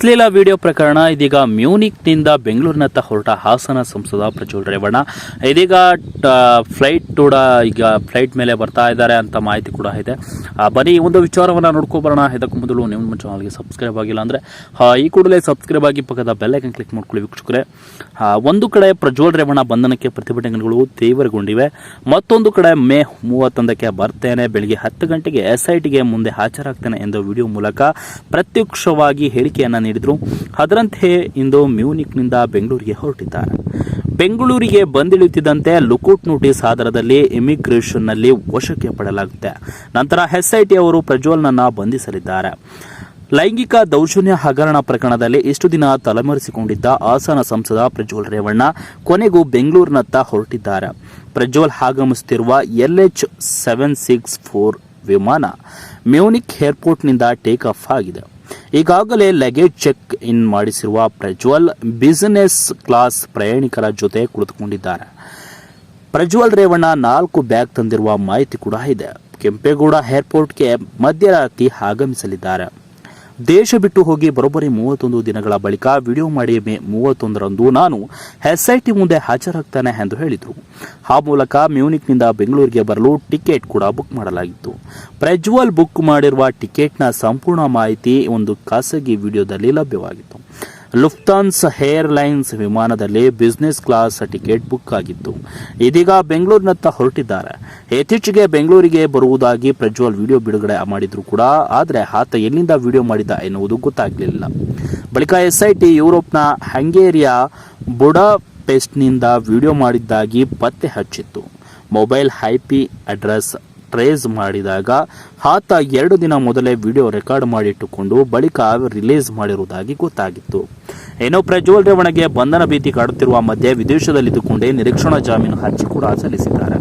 ಅಶ್ಲೀಲ ವಿಡಿಯೋ ಪ್ರಕರಣ, ಇದೀಗ ಮ್ಯೂನಿಕ್ನಿಂದ ಬೆಂಗಳೂರಿನತ್ತ ಹೊರಟ ಹಾಸನ ಸಂಸದ ಪ್ರಜ್ವಲ್ ರೇವಣ್ಣ. ಇದೀಗ ಫ್ಲೈಟ್ ಕೂಡ ಈಗ ಫ್ಲೈಟ್ ಮೇಲೆ ಬರ್ತಾ ಇದ್ದಾರೆ ಅಂತ ಮಾಹಿತಿ ಕೂಡ ಇದೆ. ಬನ್ನಿ, ಈ ಒಂದು ವಿಚಾರವನ್ನು ನೋಡ್ಕೊಬರೋಣ ಇದಕ್ಕೂ ಮೊದಲು ನಿಮ್ಮ ಚಾನಲ್ಗೆ ಸಬ್ಸ್ಕ್ರೈಬ್ ಆಗಿಲ್ಲ ಅಂದರೆ ಈ ಕೂಡಲೇ ಸಬ್ಸ್ಕ್ರೈಬ್ ಆಗಿ ಪಕ್ಕದ ಬೆಲ್ಲೈಕನ್ ಕ್ಲಿಕ್ ಮಾಡ್ಕೊಳ್ಳಿ ವೀಕ್ಷಕರೇ. ಒಂದು ಕಡೆ ಪ್ರಜ್ವಲ್ ರೇವಣ್ಣ ಬಂಧನಕ್ಕೆ ಪ್ರತಿಭಟನೆಗಳು ತೀವ್ರಗೊಂಡಿವೆ. ಮತ್ತೊಂದು ಕಡೆ ಮೇ ಮೂವತ್ತೊಂದಕ್ಕೆ ಬರ್ತೇನೆ, ಬೆಳಿಗ್ಗೆ ಹತ್ತು ಗಂಟೆಗೆ ಎಸ್ಐಟಿಗೆ ಮುಂದೆ ಹಾಜರಾಗ್ತೇನೆ ಎಂದು ವಿಡಿಯೋ ಮೂಲಕ ಪ್ರತ್ಯಕ್ಷವಾಗಿ ಹೇಳಿಕೆಯನ್ನ ನೀಡಿದರು. ಅದರಂತೆ ಇಂದು ಮ್ಯೂನಿಕ್ನಿಂದ ಬೆಂಗಳೂರಿಗೆ ಹೊರಟಿದ್ದಾರೆ. ಬೆಂಗಳೂರಿಗೆ ಬಂದಿಳಿಯುತ್ತಿದ್ದಂತೆ ಲುಕೌಟ್ ನೋಟಿಸ್ ಆಧಾರದಲ್ಲಿ ಇಮಿಗ್ರೇಷನ್ನಲ್ಲಿ ವಶಕ್ಕೆ ಪಡೆಯಲಾಗುತ್ತೆ. ನಂತರ ಎಸ್ಐಟಿ ಅವರು ಪ್ರಜ್ವಲ್ನನ್ನ ಬಂಧಿಸಲಿದ್ದಾರೆ. ಲೈಂಗಿಕ ದೌರ್ಜನ್ಯ ಹಗರಣ ಪ್ರಕರಣದಲ್ಲಿ ಇಷ್ಟು ದಿನ ತಲೆಮರೆಸಿಕೊಂಡಿದ್ದ ಹಾಸನ ಸಂಸದ ಪ್ರಜ್ವಲ್ ರೇವಣ್ಣ ಕೊನೆಗೂ ಬೆಂಗಳೂರಿನತ್ತ ಹೊರಟಿದ್ದಾರೆ. ಪ್ರಜ್ವಲ್ ಆಗಮಿಸುತ್ತಿರುವ ಎಲ್ಎಚ್ ಸೆವೆನ್ ಸಿಕ್ಸ್ ಫೋರ್ ವಿಮಾನ ಮ್ಯೂನಿಕ್ ಏರ್ಪೋರ್ಟ್ನಿಂದ ಟೇಕ್ ಆಫ್ ಆಗಿದೆ. ಈಗಾಗಲೇ ಲಗೇಜ್ ಚೆಕ್ ಇನ್ ಮಾಡಿಸಿರುವ ಪ್ರಜ್ವಲ್ ಬಿಸಿನೆಸ್ ಕ್ಲಾಸ್ ಪ್ರಯಾಣಿಕರ ಜೊತೆ ಕುಳಿತುಕೊಂಡಿದ್ದಾರೆ. ಪ್ರಜ್ವಲ್ ರೇವಣ್ಣ ನಾಲ್ಕು ಬ್ಯಾಗ್ ತಂದಿರುವ ಮಾಹಿತಿ ಕೂಡ ಇದೆ. ಕೆಂಪೇಗೌಡ ಏರ್ಪೋರ್ಟ್ಗೆ ಮಧ್ಯರಾತ್ರಿ ಆಗಮಿಸಲಿದ್ದಾರೆ. ದೇಶ ಬಿಟ್ಟು ಹೋಗಿ ಬರೋಬ್ಬರಿ ಮೂವತ್ತೊಂದು ದಿನಗಳ ಬಳಿಕ ವಿಡಿಯೋ ಮಾಡಿ ಮೇ ಮೂವತ್ತೊಂದರಂದು ನಾನು ಎಸ್ಐಟಿ ಮುಂದೆ ಹಾಜರಾಗ್ತಾನೆ ಎಂದು ಹೇಳಿದರು ಆ ಮೂಲಕ ಮ್ಯೂನಿಕ್ನಿಂದ ಬೆಂಗಳೂರಿಗೆ ಬರಲು ಟಿಕೆಟ್ ಕೂಡ ಬುಕ್ ಮಾಡಲಾಗಿತ್ತು. ಪ್ರಜ್ವಲ್ ಬುಕ್ ಮಾಡಿರುವ ಟಿಕೆಟ್ನ ಸಂಪೂರ್ಣ ಮಾಹಿತಿ ಒಂದು ಖಾಸಗಿ ವಿಡಿಯೋದಲ್ಲಿ ಲಭ್ಯವಾಗಿತ್ತು ಲುಫ್ತಾನ್ಸ್ ಏರ್ಲೈನ್ಸ್ ವಿಮಾನದಲ್ಲಿ ಬಿಸಿನೆಸ್ ಕ್ಲಾಸ್ ಟಿಕೆಟ್ ಬುಕ್ ಆಗಿತ್ತು. ಇದೀಗ ಬೆಂಗಳೂರಿನತ್ತ ಹೊರಟಿದ್ದಾರೆ. ಇತ್ತೀಚೆಗೆ ಬೆಂಗಳೂರಿಗೆ ಬರುವುದಾಗಿ ಪ್ರಜ್ವಲ್ ವಿಡಿಯೋ ಬಿಡುಗಡೆ ಮಾಡಿದ್ರು ಕೂಡ, ಆದರೆ ಆತ ಎಲ್ಲಿಂದ ವಿಡಿಯೋ ಮಾಡಿದ ಎನ್ನುವುದು ಗೊತ್ತಾಗಲಿಲ್ಲ. ಬಳಿಕ ಎಸ್ಐಟಿ ಯುರೋಪ್ನ ಹಂಗೇರಿಯ ಬುಡಾಪೆಸ್ಟ್ನಿಂದ ವಿಡಿಯೋ ಮಾಡಿದ್ದಾಗಿ ಪತ್ತೆ ಹಚ್ಚಿತ್ತು. ಮೊಬೈಲ್ ಹೈಪಿ ಅಡ್ರೆಸ್ ಟ್ರೇಸ್ ಮಾಡಿದಾಗ ಆತ ಎರಡು ದಿನ ಮೊದಲೇ ವಿಡಿಯೋ ರೆಕಾರ್ಡ್ ಮಾಡಿಟ್ಟುಕೊಂಡು ಬಳಿಕ ರಿಲೀಸ್ ಮಾಡಿರುವುದಾಗಿ ಗೊತ್ತಾಗಿತ್ತು. ಏನೋ ಪ್ರಜ್ವಲ್ ರೇವಣಗೆ ಬಂಧನ ಭೀತಿ ಕಾಡುತ್ತಿರುವ ಮಧ್ಯೆ ವಿದೇಶದಲ್ಲಿದ್ದುಕೊಂಡೇ ನಿರೀಕ್ಷಣಾ ಜಾಮೀನು ಅರ್ಜಿ ಕೂಡ ಸಲ್ಲಿಸಿದ್ದಾರೆ.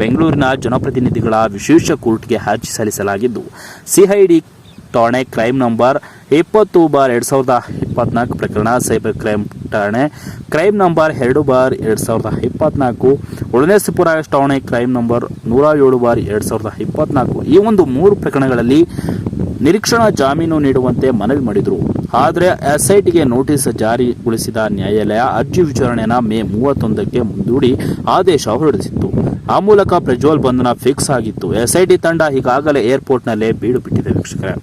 ಬೆಂಗಳೂರಿನ ಜನಪ್ರತಿನಿಧಿಗಳ ವಿಶೇಷ ಕೋರ್ಟ್ಗೆ ಅರ್ಜಿ ಸಲ್ಲಿಸಲಾಗಿದ್ದು, ಸಿಐಡಿ ಠಾಣೆ ಕ್ರೈಮ್ ನಂಬರ್ ಇಪ್ಪತ್ತು ಬಾರ್ ಎರಡು ಸಾವಿರದ ಇಪ್ಪತ್ನಾಲ್ಕು ಪ್ರಕರಣ ಸೈಬರ್ ಕ್ರೈಮ್ ಠಾಣೆ. ಕ್ರೈಮ್ ನಂಬರ್ ಎರಡು ಬಾರ್ ಎರಡು ಸಾವಿರದ ಇಪ್ಪತ್ನಾಲ್ಕು. ಉಳನೇಸಿಪುರ ಠಾಣೆ ಕ್ರೈಮ್ ನಂಬರ್ ನೂರ ಏಳು ಬಾರ್ ಎರಡು ಸಾವಿರದ ಇಪ್ಪತ್ನಾಲ್ಕು. ಈ ಒಂದು ಮೂರು ಪ್ರಕರಣಗಳಲ್ಲಿ ನಿರೀಕ್ಷಣಾ ಜಾಮೀನು ನೀಡುವಂತೆ ಮನವಿ ಮಾಡಿದರು. ಆದರೆ ಎಸ್ಐಟಿಗೆ ನೋಟಿಸ್ ಜಾರಿಗೊಳಿಸಿದ ನ್ಯಾಯಾಲಯ ಅರ್ಜಿ ವಿಚಾರಣೆಯನ್ನು ಮೇ ಮೂವತ್ತೊಂದಕ್ಕೆ ಮುಂದೂಡಿ ಆದೇಶ ಹೊರಡಿಸಿತ್ತು. ಆ ಮೂಲಕ ಪ್ರಜ್ವಲ್ ಬಂಧನ ಫಿಕ್ಸ್ ಆಗಿತ್ತು. ಎಸ್ಐಟಿ ತಂಡ ಈಗಾಗಲೇ ಏರ್ಪೋರ್ಟ್ನಲ್ಲೇ ಬೀಡು ಬಿಟ್ಟಿದೆ ವೀಕ್ಷಕರೇ.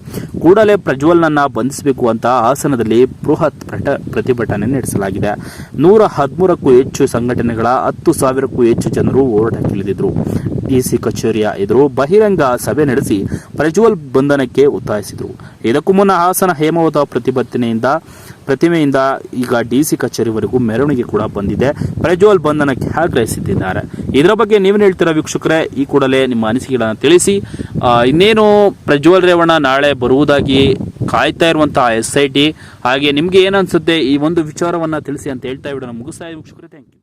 ಕೂಡಲೇ ಪ್ರಜ್ವಲ್ನನ್ನ ಬಂಧಿಸಬೇಕು ಅಂತ ಹಾಸನದಲ್ಲಿ ಬೃಹತ್ ಪ್ರತಿಭಟನೆ ನಡೆಸಲಾಗಿದೆ. ನೂರ ಹದಿಮೂರಕ್ಕೂ ಹೆಚ್ಚು ಸಂಘಟನೆಗಳ ಹತ್ತು ಸಾವಿರಕ್ಕೂ ಹೆಚ್ಚು ಜನರು ಹೋರಾಟಕ್ಕಿಳಿದಿದ್ರು. ಡಿಸಿ ಕಚೇರಿಯ ಎದುರು ಬಹಿರಂಗ ಸಭೆ ನಡೆಸಿ ಪ್ರಜ್ವಲ್ ಬಂಧನಕ್ಕೆ ಒತ್ತಾಯಿಸಿದರು. ಇದಕ್ಕೂ ಮುನ್ನ ಹಾಸನ ಹೇಮಾವತ ಪ್ರತಿಭಟನೆಯಿಂದ ಪ್ರತಿಮೆಯಿಂದ ಈಗ ಡಿ ಸಿ ಕಚೇರಿವರೆಗೂ ಮೆರವಣಿಗೆ ಕೂಡ ಬಂದಿದೆ. ಪ್ರಜ್ವಲ್ ಬಂಧನಕ್ಕೆ ಆಗ್ರಹಿಸುತ್ತಿದ್ದಾರೆ ಇದರ ಬಗ್ಗೆ ನೀವೇನು ಹೇಳ್ತೀರಾ ವೀಕ್ಷಕರೇ? ಈ ಕೂಡಲೇ ನಿಮ್ಮ ಅನಿಸಿಕೆಗಳನ್ನು ತಿಳಿಸಿ. ಇನ್ನೇನು ಪ್ರಜ್ವಲ್ ರೇವಣ್ಣ ನಾಳೆ ಬರುವುದಾಗಿ ಕಾಯ್ತಾ ಇರುವಂತಹ ಎಸ್ ಐ ಟಿ. ಹಾಗೆ ನಿಮಗೆ ಏನನ್ಸುತ್ತೆ ಈ ಒಂದು ವಿಚಾರವನ್ನು ತಿಳಿಸಿ ಅಂತ ಹೇಳ್ತಾ ವಿಡಿಯೋನ ಮುಗಿಸ್ತಾ ವೀಕ್ಷಕರೇ. Thank you